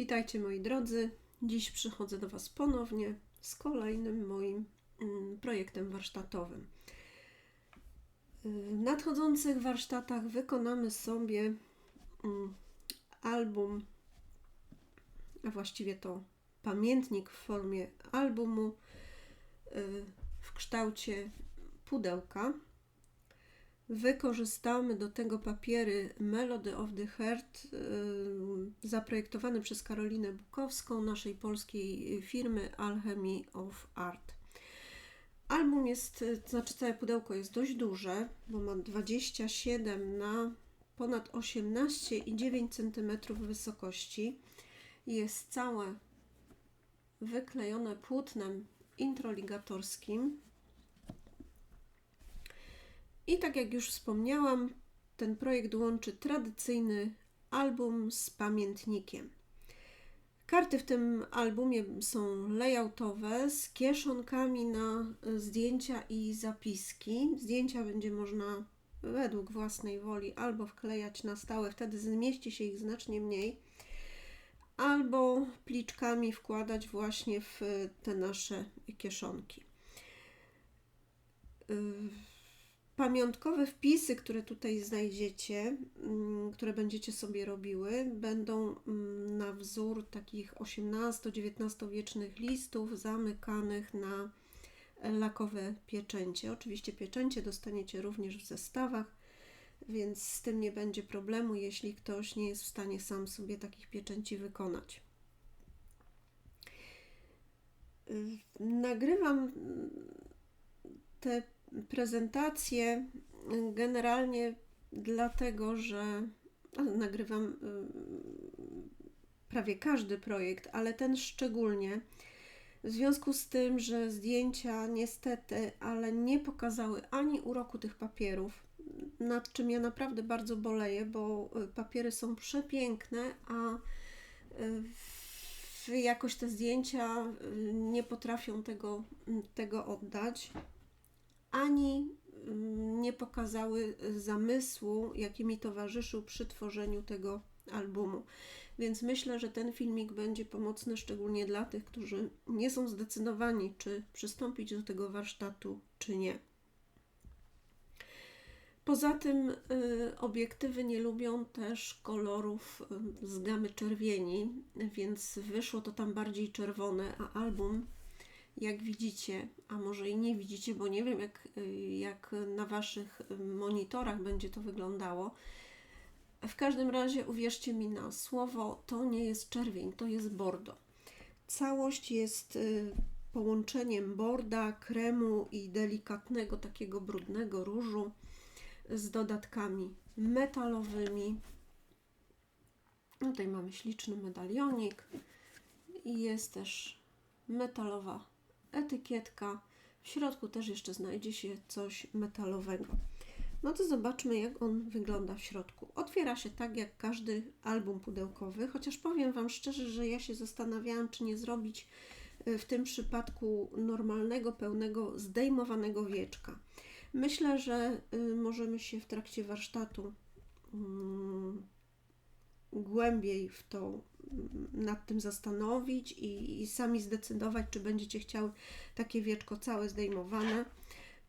Witajcie moi drodzy. Dziś przychodzę do Was ponownie z kolejnym moim mm, projektem warsztatowym. W nadchodzących warsztatach wykonamy sobie mm, album, a właściwie to pamiętnik w formie albumu y, w kształcie pudełka. Wykorzystamy do tego papiery Melody of the Heart yy, zaprojektowane przez Karolinę Bukowską, naszej polskiej firmy Alchemy of Art. Album jest, to znaczy całe pudełko jest dość duże, bo ma 27 na ponad 18,9 cm wysokości. Jest całe wyklejone płótnem introligatorskim i tak jak już wspomniałam, ten projekt łączy tradycyjny album z pamiętnikiem. Karty w tym albumie są layoutowe z kieszonkami na zdjęcia i zapiski. Zdjęcia będzie można według własnej woli albo wklejać na stałe, wtedy zmieści się ich znacznie mniej, albo pliczkami wkładać właśnie w te nasze kieszonki. Yy Pamiątkowe wpisy, które tutaj znajdziecie, mm, które będziecie sobie robiły, będą mm, na wzór takich XVIII-XIX wiecznych listów zamykanych na lakowe pieczęcie. Oczywiście pieczęcie dostaniecie również w zestawach, więc z tym nie będzie problemu, jeśli ktoś nie jest w stanie sam sobie takich pieczęci wykonać. Nagrywam te prezentację generalnie dlatego, że nagrywam y, prawie każdy projekt, ale ten szczególnie. W związku z tym, że zdjęcia niestety, ale nie pokazały ani uroku tych papierów, nad czym ja naprawdę bardzo boleję, bo y, papiery są przepiękne, a y, jakoś te zdjęcia nie potrafią tego, tego oddać ani mm, nie pokazały zamysłu, jaki mi towarzyszył przy tworzeniu tego albumu. Więc myślę, że ten filmik będzie pomocny szczególnie dla tych, którzy nie są zdecydowani, czy przystąpić do tego warsztatu, czy nie. Poza tym y, obiektywy nie lubią też kolorów y, z gamy czerwieni, więc wyszło to tam bardziej czerwone, a album jak widzicie, a może i nie widzicie, bo nie wiem, jak, jak na Waszych monitorach będzie to wyglądało. W każdym razie uwierzcie mi na słowo, to nie jest czerwień, to jest bordo. Całość jest y, połączeniem borda, kremu i delikatnego takiego brudnego różu z dodatkami metalowymi. Tutaj mamy śliczny medalionik i jest też metalowa etykietka. W środku też jeszcze znajdzie się coś metalowego. No to zobaczmy, jak on wygląda w środku. Otwiera się tak jak każdy album pudełkowy, chociaż powiem Wam szczerze, że ja się zastanawiałam, czy nie zrobić y, w tym przypadku normalnego, pełnego, zdejmowanego wieczka. Myślę, że y, możemy się w trakcie warsztatu mm, głębiej w to nad tym zastanowić i, i sami zdecydować, czy będziecie chciały takie wieczko całe zdejmowane,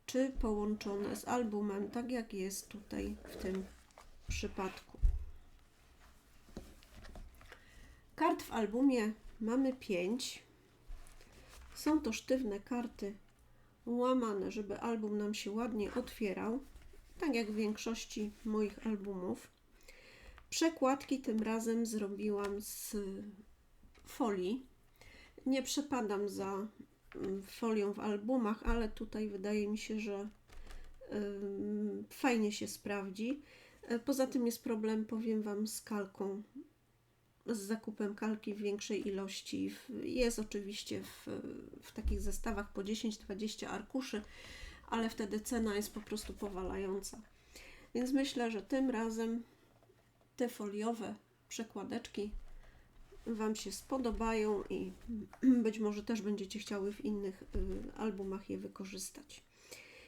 czy połączone z albumem, tak jak jest tutaj w tym przypadku. Kart w albumie mamy 5. Są to sztywne karty łamane, żeby album nam się ładnie otwierał, tak jak w większości moich albumów. Przekładki tym razem zrobiłam z folii. Nie przepadam za mm, folią w albumach, ale tutaj wydaje mi się, że fajnie się sprawdzi. E, poza tym jest problem, powiem Wam, z kalką, z zakupem kalki w większej ilości. Jest oczywiście w, w takich zestawach po 10-20 arkuszy, ale wtedy cena jest po prostu powalająca. Więc myślę, że tym razem te foliowe przekładeczki Wam się spodobają i być może też będziecie chciały w innych y, albumach je wykorzystać.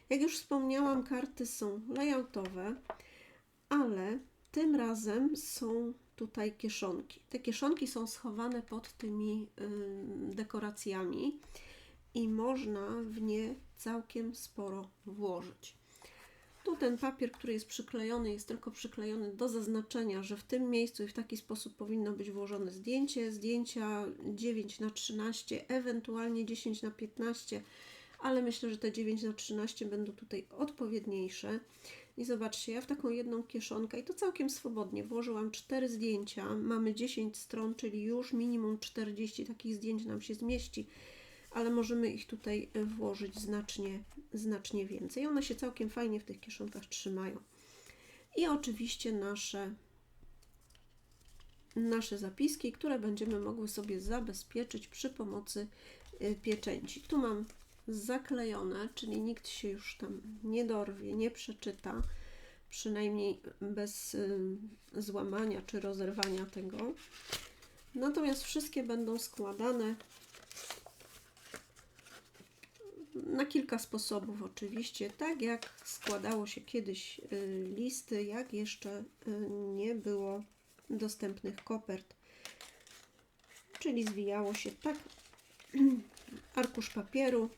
Jak już wspomniałam, karty są layoutowe, ale tym razem są tutaj kieszonki. Te kieszonki są schowane pod tymi ym, dekoracjami i można w nie całkiem sporo włożyć. Tu ten papier, który jest przyklejony, jest tylko przyklejony do zaznaczenia, że w tym miejscu i w taki sposób powinno być włożone zdjęcie. Zdjęcia 9 na 13, ewentualnie 10 na 15, ale myślę, że te 9 na 13 będą tutaj odpowiedniejsze. I zobaczcie, ja w taką jedną kieszonkę i to całkiem swobodnie włożyłam 4 zdjęcia. Mamy 10 stron, czyli już minimum 40 takich zdjęć nam się zmieści ale możemy ich tutaj e, włożyć znacznie, znacznie więcej. One się całkiem fajnie w tych kieszonkach trzymają. I oczywiście nasze, nasze zapiski, które będziemy mogły sobie zabezpieczyć przy pomocy e, pieczęci. Tu mam zaklejone, czyli nikt się już tam nie dorwie, nie przeczyta, przynajmniej bez e, złamania czy rozerwania tego. Natomiast wszystkie będą składane na kilka sposobów oczywiście, tak jak składało się kiedyś y, listy, jak jeszcze y, nie było dostępnych kopert. Czyli zwijało się tak arkusz papieru,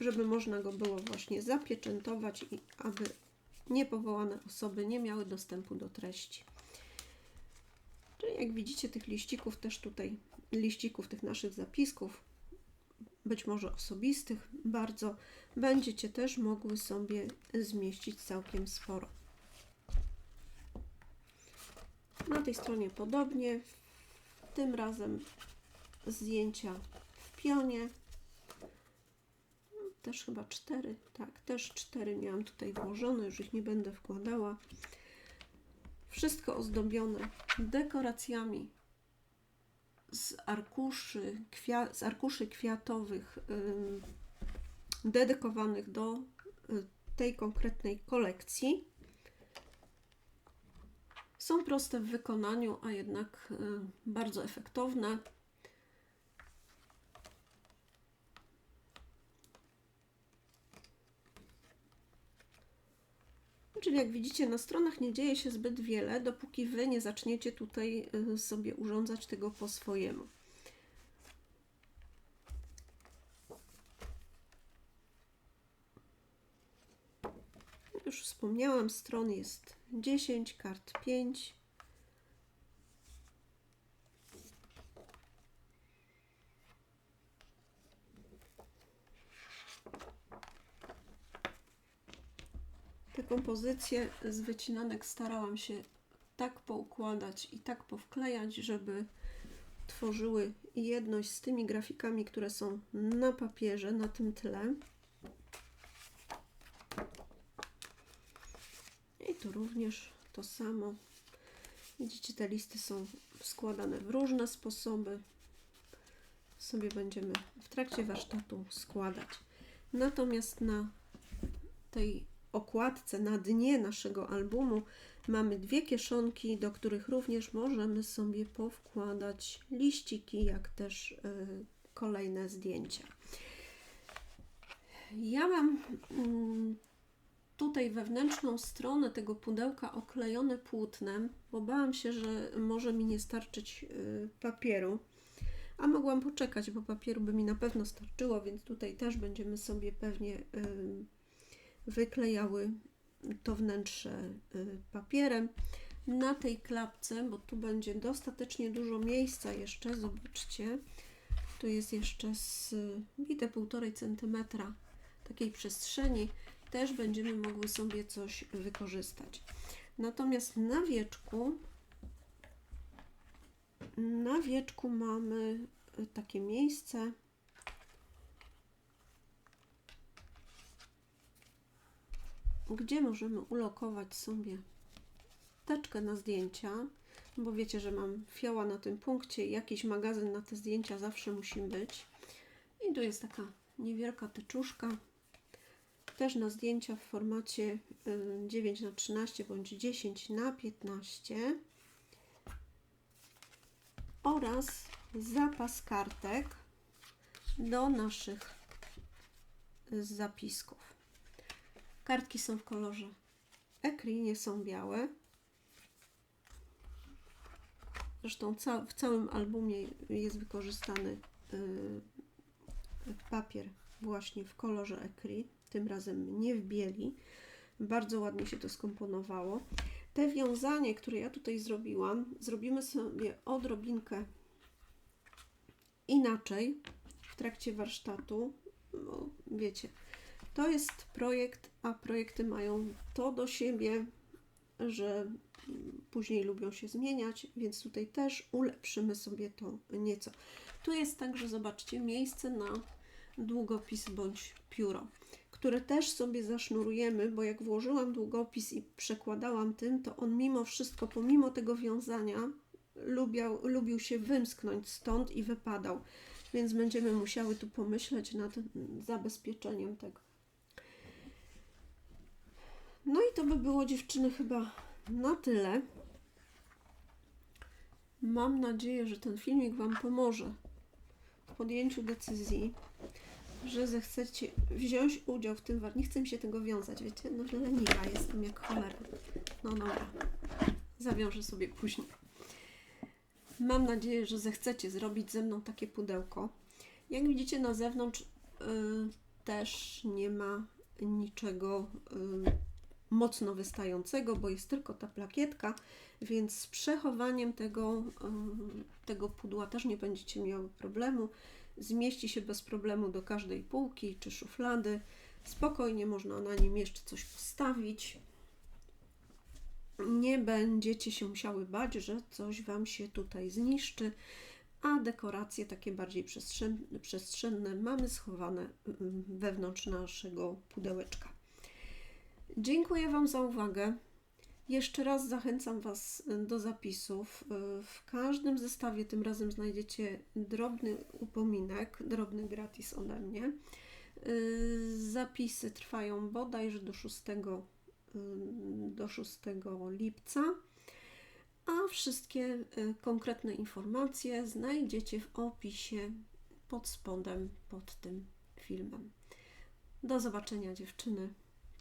żeby można go było właśnie zapieczętować i aby niepowołane osoby nie miały dostępu do treści. Czyli jak widzicie tych liścików też tutaj, liścików tych naszych zapisków być może osobistych, bardzo, będziecie też mogły sobie zmieścić całkiem sporo. Na tej stronie podobnie, tym razem zdjęcia w pionie. Też chyba cztery, tak, też cztery miałam tutaj włożone, już ich nie będę wkładała. Wszystko ozdobione dekoracjami z arkuszy, kwia z arkuszy kwiatowych dedykowanych do y, tej konkretnej kolekcji. Są proste w wykonaniu, a jednak y, bardzo efektowne. Czyli jak widzicie na stronach nie dzieje się zbyt wiele, dopóki Wy nie zaczniecie tutaj y, sobie urządzać tego po swojemu. Już wspomniałam, stron jest 10, kart 5. Te kompozycje z wycinanek starałam się tak poukładać i tak powklejać, żeby tworzyły jedność z tymi grafikami, które są na papierze, na tym tle. I tu również to samo. Widzicie, te listy są składane w różne sposoby. Sobie będziemy w trakcie warsztatu składać. Natomiast na tej okładce, na dnie naszego albumu mamy dwie kieszonki, do których również możemy sobie powkładać liściki, jak też y, kolejne zdjęcia. Ja mam mm, tutaj wewnętrzną stronę tego pudełka oklejone płótnem, bo bałam się, że może mi nie starczyć y, papieru. A mogłam poczekać, bo papieru by mi na pewno starczyło, więc tutaj też będziemy sobie pewnie wyklejały to wnętrze y, papierem. Na tej klapce, bo tu będzie dostatecznie dużo miejsca jeszcze, zobaczcie, tu jest jeszcze z bite 1,5 cm takiej przestrzeni, też będziemy mogły sobie coś wykorzystać. Natomiast na wieczku, na wieczku mamy takie miejsce, gdzie możemy ulokować sobie teczkę na zdjęcia, bo wiecie, że mam fioła na tym punkcie jakiś magazyn na te zdjęcia zawsze musi być. I tu jest taka niewielka teczuszka, też na zdjęcia w formacie 9 na 13 bądź 10 na 15 oraz zapas kartek do naszych zapisków. Kartki są w kolorze ekri, nie są białe. Zresztą ca w całym albumie jest wykorzystany yy, papier właśnie w kolorze ecri, tym razem nie w bieli. Bardzo ładnie się to skomponowało. Te wiązanie, które ja tutaj zrobiłam, zrobimy sobie odrobinkę inaczej w trakcie warsztatu. No, wiecie, to jest projekt, a projekty mają to do siebie, że później lubią się zmieniać, więc tutaj też ulepszymy sobie to nieco. Tu jest także, zobaczcie, miejsce na długopis bądź pióro, które też sobie zasznurujemy, bo jak włożyłam długopis i przekładałam tym, to on mimo wszystko, pomimo tego wiązania, lubiał, lubił się wymsknąć stąd i wypadał, więc będziemy musiały tu pomyśleć nad zabezpieczeniem tego. No i to by było dziewczyny chyba na tyle. Mam nadzieję, że ten filmik Wam pomoże w podjęciu decyzji, że zechcecie wziąć udział w tym war. Nie chcę mi się tego wiązać, wiecie? No, leniwa jestem jak cholera. No dobra, zawiążę sobie później. Mam nadzieję, że zechcecie zrobić ze mną takie pudełko. Jak widzicie na zewnątrz y, też nie ma niczego y, mocno wystającego, bo jest tylko ta plakietka, więc z przechowaniem tego, tego pudła też nie będziecie miały problemu. Zmieści się bez problemu do każdej półki czy szuflady. Spokojnie można na nim jeszcze coś postawić. Nie będziecie się musiały bać, że coś Wam się tutaj zniszczy, a dekoracje takie bardziej przestrzenne, przestrzenne mamy schowane wewnątrz naszego pudełeczka. Dziękuję Wam za uwagę. Jeszcze raz zachęcam Was do zapisów. W każdym zestawie tym razem znajdziecie drobny upominek, drobny gratis ode mnie. Zapisy trwają bodajże do 6, do 6 lipca, a wszystkie konkretne informacje znajdziecie w opisie pod spodem pod tym filmem. Do zobaczenia dziewczyny.